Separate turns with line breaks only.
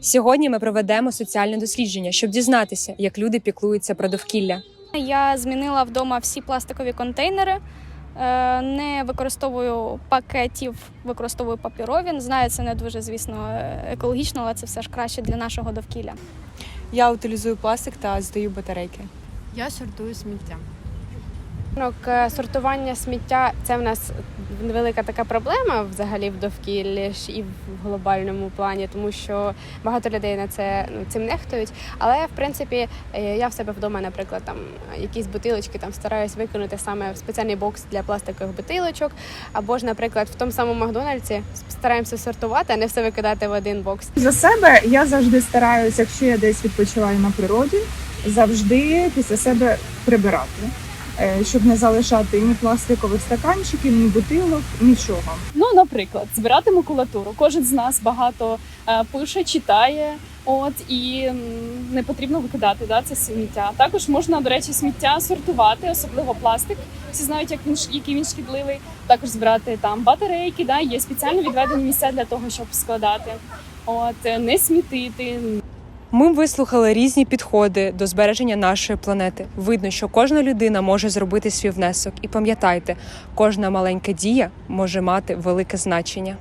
Сьогодні ми проведемо соціальне дослідження, щоб дізнатися, як люди піклуються про довкілля.
Я змінила вдома всі пластикові контейнери. Е, Не використовую пакетів, використовую папірові. Знаю, це не дуже, звісно, екологічно, але це все ж краще для нашого довкілля.
Я утилізую пластик та здаю батарейки.
Я сортую сміття.
Е, сортування сміття це в нас велика така проблема взагалі в довкіллі і в глобальному плані, тому що багато людей на це ну, цим нехтують. Але в принципі е, я в себе вдома, наприклад, там якісь бутилочки там стараюсь викинути саме в спеціальний бокс для пластикових бутилочок. Або ж, наприклад, в тому самому Макдональдсі стараємося сортувати, а не все викидати в один бокс.
За себе я завжди стараюся, якщо я десь відпочиваю на природі, завжди після себе прибирати, щоб не залишати ні пластикових стаканчиків, ні бутилок, нічого.
Ну, наприклад, збирати макулатуру. Кожен з нас багато е, пише, читає. От і не потрібно викидати да, це сміття. Також можна, до речі, сміття сортувати, особливо пластик. Всі знають, як він який він шкідливий. Також збирати там батарейки. Да, є спеціально відведені місця для того, щоб складати. От е, не смітити,
Ми вислухали різні підходи до збереження нашої планети. Видно, що кожна людина може зробити свій внесок. І пам'ятайте, кожна маленька дія може мати велике значення.